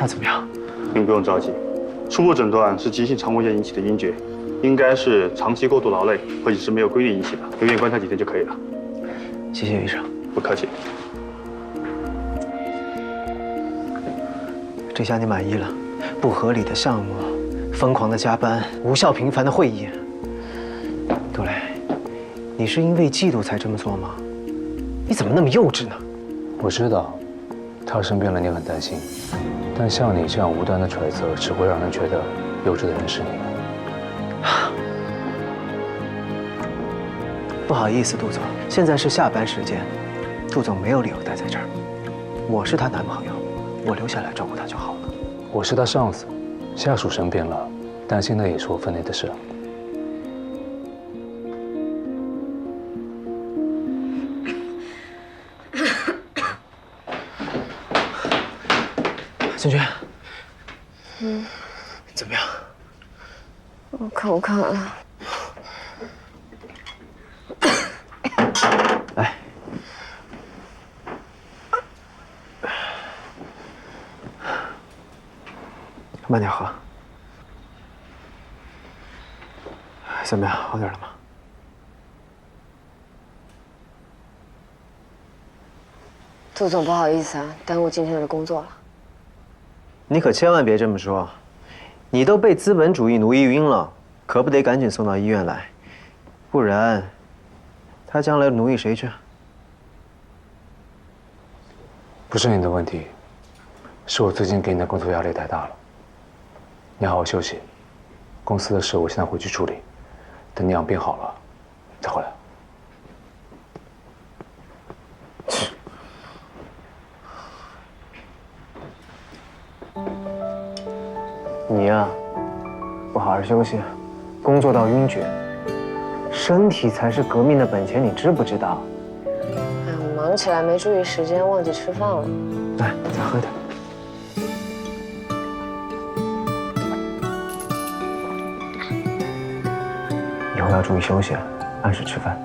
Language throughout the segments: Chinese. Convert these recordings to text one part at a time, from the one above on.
他怎么样？您不用着急，初步诊断是急性肠胃炎引起的晕厥，应该是长期过度劳累或饮食没有规律引起的，留院观察几天就可以了。谢谢医生，不客气。这下你满意了？不合理的项目，疯狂的加班，无效频繁的会议。杜雷，你是因为嫉妒才这么做吗？你怎么那么幼稚呢？我知道，他生病了，你很担心。但像你这样无端的揣测，只会让人觉得幼稚的人是你。不好意思，杜总，现在是下班时间，杜总没有理由待在这儿。我是她男朋友，我留下来照顾她就好了。我是他上司，下属生病了，担心那也是我分内的事。金军，嗯，怎么样？我口渴了。来，慢点喝。怎么样，好点了吗？杜总，不好意思啊，耽误今天的工作了。你可千万别这么说，你都被资本主义奴役晕了，可不得赶紧送到医院来，不然，他将来奴役谁去？不是你的问题，是我最近给你的工作压力太大了。你好好休息，公司的事我现在回去处理，等你养病好了再回来。你呀，不好好休息，工作到晕厥，身体才是革命的本钱，你知不知道？哎，我忙起来没注意时间，忘记吃饭了。来，再喝点。以后要注意休息，按时吃饭，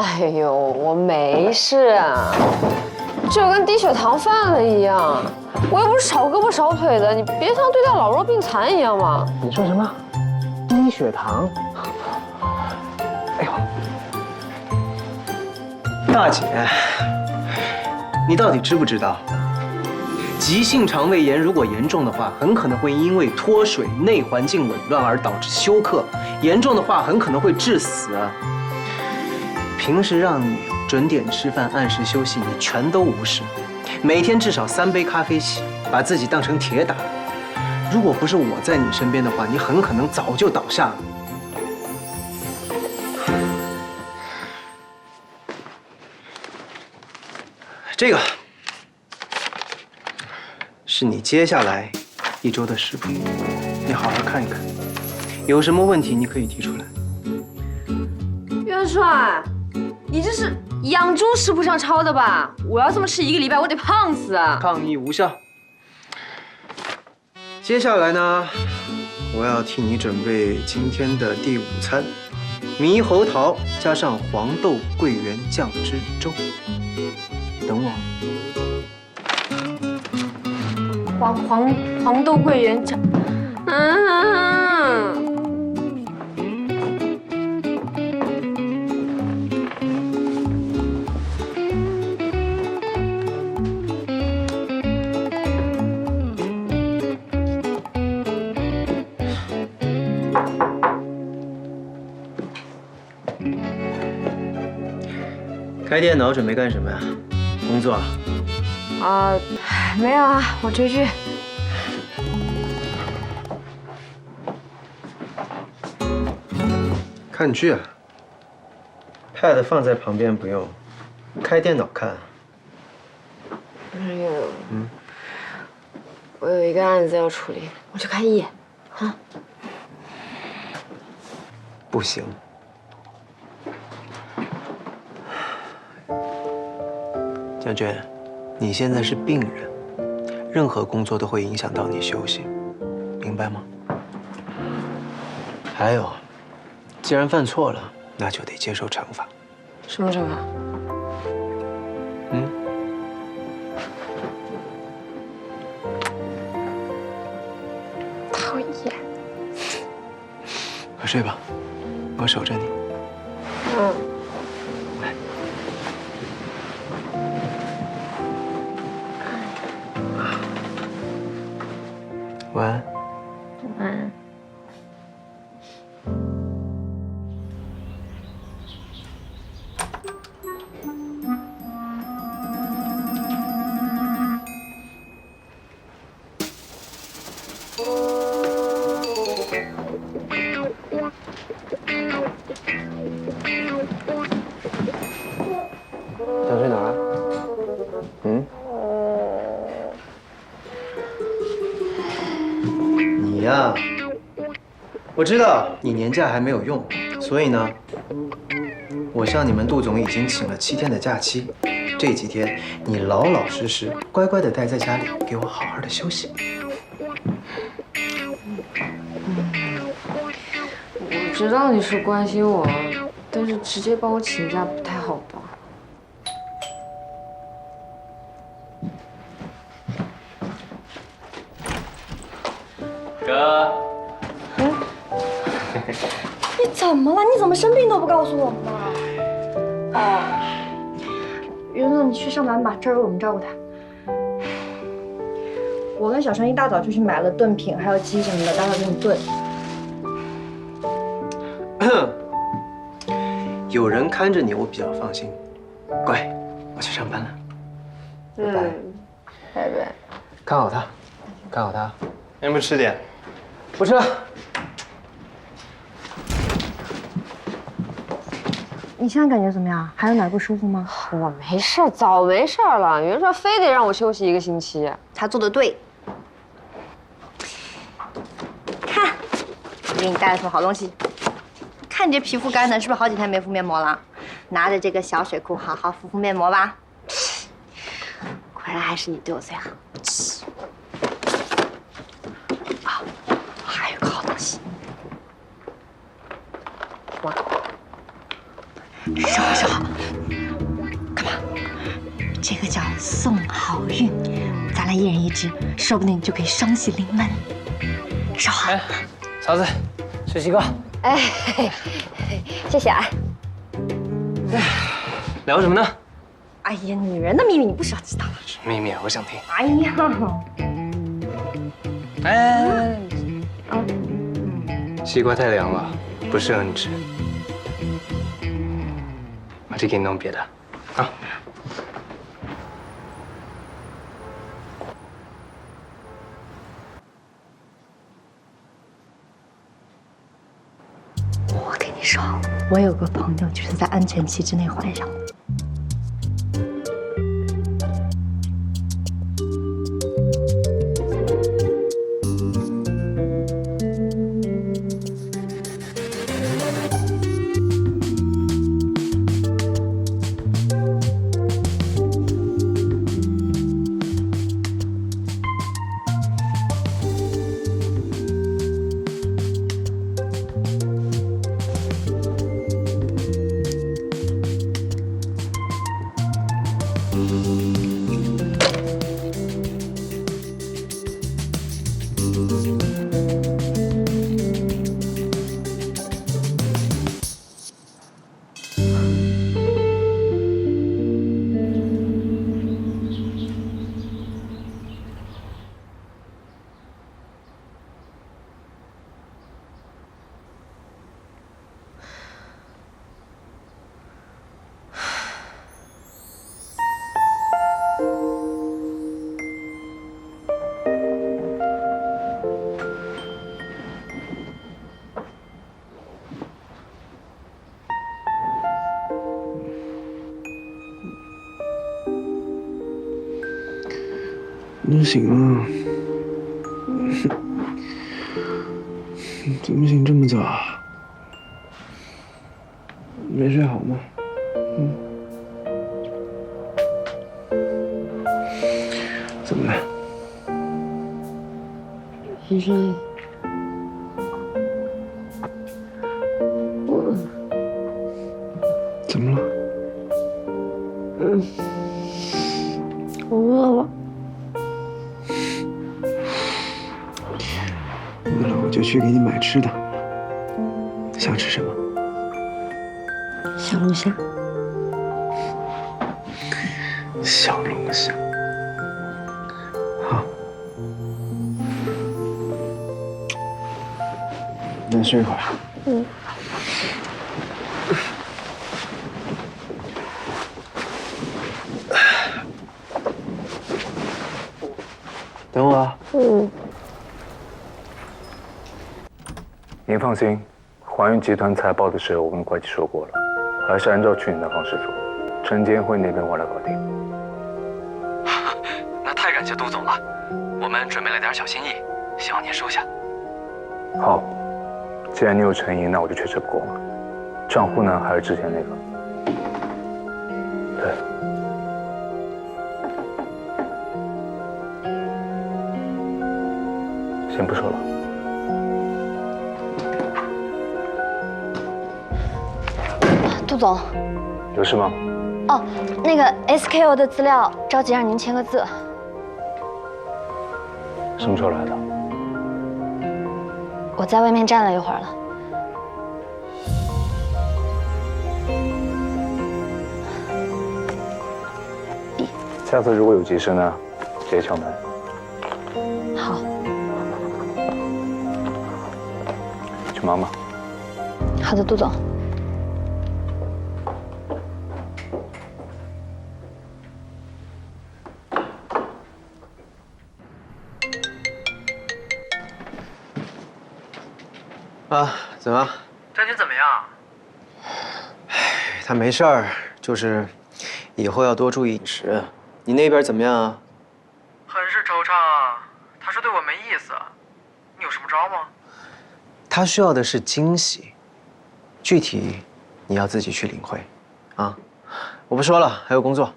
哎呦，我没事啊，就跟低血糖犯了一样。我又不是少胳膊少腿的，你别像对待老弱病残一样嘛。你说什么？低血糖？哎呦，大姐，你到底知不知道？急性肠胃炎如果严重的话，很可能会因为脱水、内环境紊乱而导致休克，严重的话很可能会致死。平时让你准点吃饭、按时休息，你全都无视。每天至少三杯咖啡起，把自己当成铁打。如果不是我在你身边的话，你很可能早就倒下了。这个是你接下来一周的食谱，你好好看一看，有什么问题你可以提出来。元帅，你这是养猪食谱上抄的吧？我要这么吃一个礼拜，我得胖死啊！抗议无效。接下来呢，我要替你准备今天的第五餐：猕猴桃加上黄豆桂圆酱汁粥。等我。黄黄黄豆桂圆酱，嗯。开电脑准备干什么呀？工作啊？啊，没有啊，我追剧。看剧啊？，Pad 放在旁边不用，开电脑看。没有，嗯，我有一个案子要处理，我去看一眼。啊不行。江娟，你现在是病人，任何工作都会影响到你休息，明白吗？还有，既然犯错了，那就得接受惩罚。什么惩罚？嗯？讨厌。快睡吧，我守着你。晚安。晚安。我知道你年假还没有用，所以呢，我向你们杜总已经请了七天的假期，这几天你老老实实、乖乖的待在家里，给我好好的休息。我知道你是关心我，但是直接帮我请假不生病都不告诉我们呢？哦，云总，你去上班吧，这儿有我们照顾他。我跟小陈一大早就去买了炖品，还有鸡什么的，待会儿给你炖。有人看着你，我比较放心。乖，我去上班了。嗯拜。拜拜。看好他，看好他。要不要吃点？不吃了。你现在感觉怎么样？还有哪不舒服吗？我没事，早没事儿了。袁帅非得让我休息一个星期，他做的对。看，我给你带了什么好东西？看你这皮肤干的，是不是好几天没敷面膜了？拿着这个小水库好好敷敷面膜吧。果然还是你对我最好。啊，还有个好东西。哇！收收，干嘛？这个叫送好运，咱俩一人一只，说不定就可以双喜临门。收好。哎，嫂子，吃西瓜。哎，谢谢啊。哎聊什么呢？哎呀，女人的秘密你不需要知道了。秘密，我想听。哎呀，哎，啊西瓜太凉了，不适合你吃。我去给你弄别的，啊。我跟你说，我有个朋友就是在安全期之内怀上的。醒了，怎么醒这么早？没睡好吗？嗯？怎么了？医生，再睡一会儿。嗯。等我啊。嗯。您放心，华运集团财报的事我跟会计说过了，还是按照去年的方式做。证监会那边我来搞定。那太感谢杜总了，我们准备了点小心意，希望您收下。好，既然你有诚意，那我就确实不过了。账户呢，还是之前那个。对。先不说了。杜总，有事吗？哦，那个 SKO 的资料着急让您签个字。什么时候来的？我在外面站了一会儿了。下次如果有急事呢，直接敲门。好。去忙吧。好的，杜总。啊，怎么？张军怎么样？唉，他没事儿，就是以后要多注意饮食。你那边怎么样啊？很是惆怅啊，他说对我没意思。你有什么招吗？他需要的是惊喜，具体你要自己去领会。啊，我不说了，还有工作。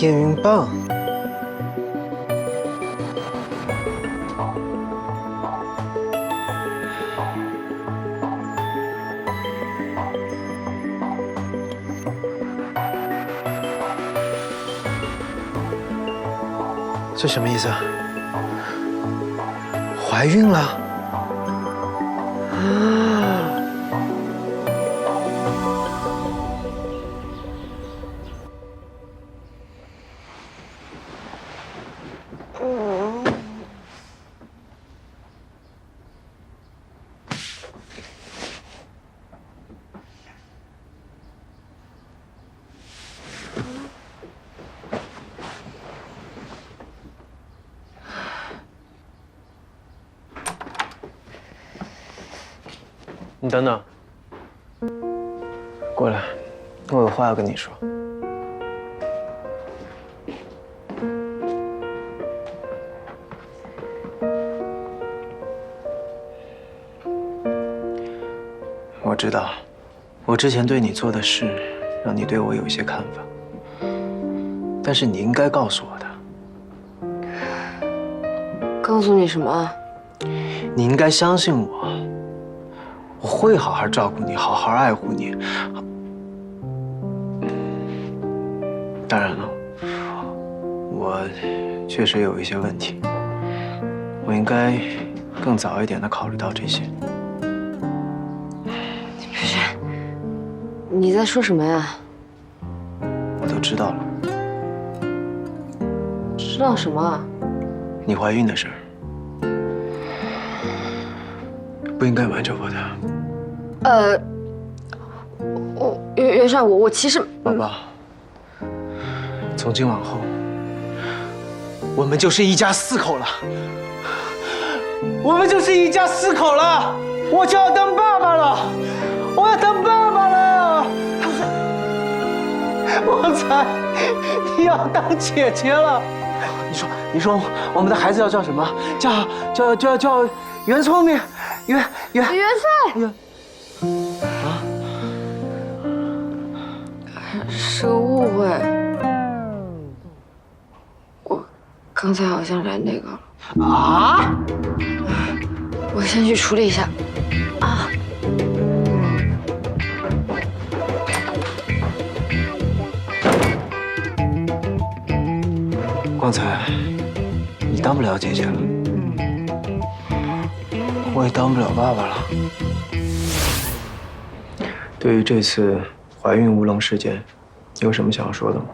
验孕棒。这什么意思啊？怀孕了？你等等，过来，我有话要跟你说。我知道，我之前对你做的事，让你对我有一些看法，但是你应该告诉我的。告诉你什么？你应该相信我。我会好好照顾你，好好爱护你。当然了，我确实有一些问题，我应该更早一点的考虑到这些。不是，你在说什么呀？我都知道了，知道什么啊？你怀孕的事儿。不应该瞒着我的，呃，我袁袁帅，我我其实宝宝。从今往后，我们就是一家四口了。我们就是一家四口了，我就要当爸爸了，我要当爸爸了。旺财，你要当姐姐了。你说，你说，我们的孩子要叫什么？叫叫叫叫袁聪明。元元元帅，元啊，是个误会。我刚才好像来那个了啊！我先去处理一下。啊！光彩，你当不了姐姐了。我也当不了爸爸了。对于这次怀孕乌龙事件，你有什么想要说的吗？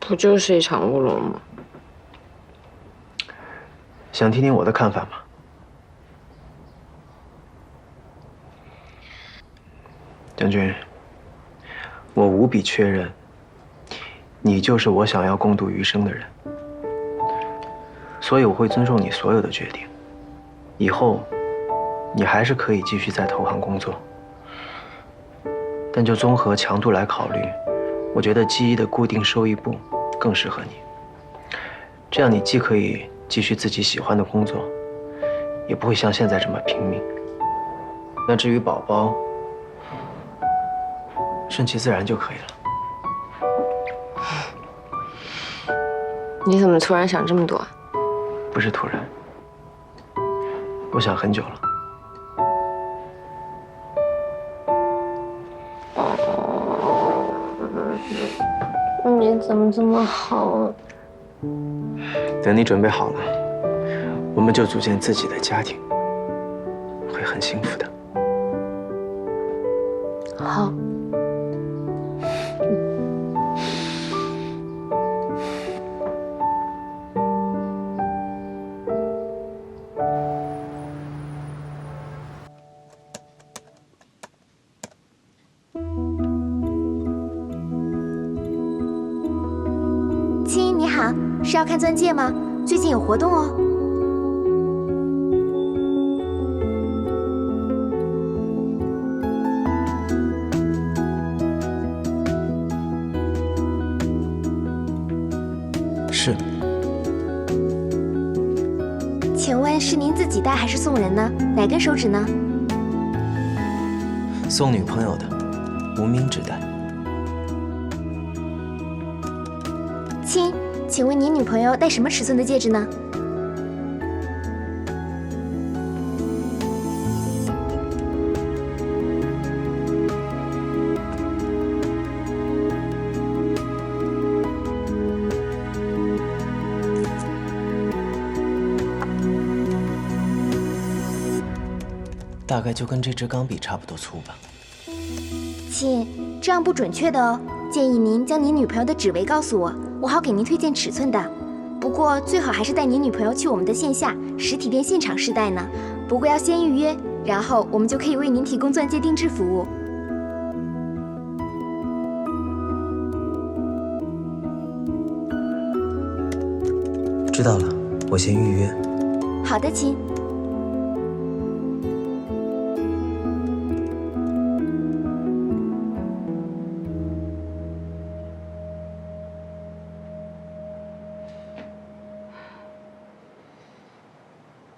不就是一场乌龙吗？想听听我的看法吗？将军，我无比确认，你就是我想要共度余生的人。所以我会尊重你所有的决定。以后，你还是可以继续在投行工作。但就综合强度来考虑，我觉得基一的固定收益部更适合你。这样你既可以继续自己喜欢的工作，也不会像现在这么拼命。那至于宝宝，顺其自然就可以了。你怎么突然想这么多？不是突然，我想很久了。你怎么这么好？等你准备好了，我们就组建自己的家庭，会很幸福的。好。是要看钻戒吗？最近有活动哦。是。请问是您自己戴还是送人呢？哪根手指呢？送女朋友的，无名指戴。亲。请问您女朋友戴什么尺寸的戒指呢？大概就跟这支钢笔差不多粗吧。亲，这样不准确的哦，建议您将您女朋友的指围告诉我。我好给您推荐尺寸的，不过最好还是带您女朋友去我们的线下实体店现场试戴呢。不过要先预约，然后我们就可以为您提供钻戒定制服务。知道了，我先预约。好的，亲。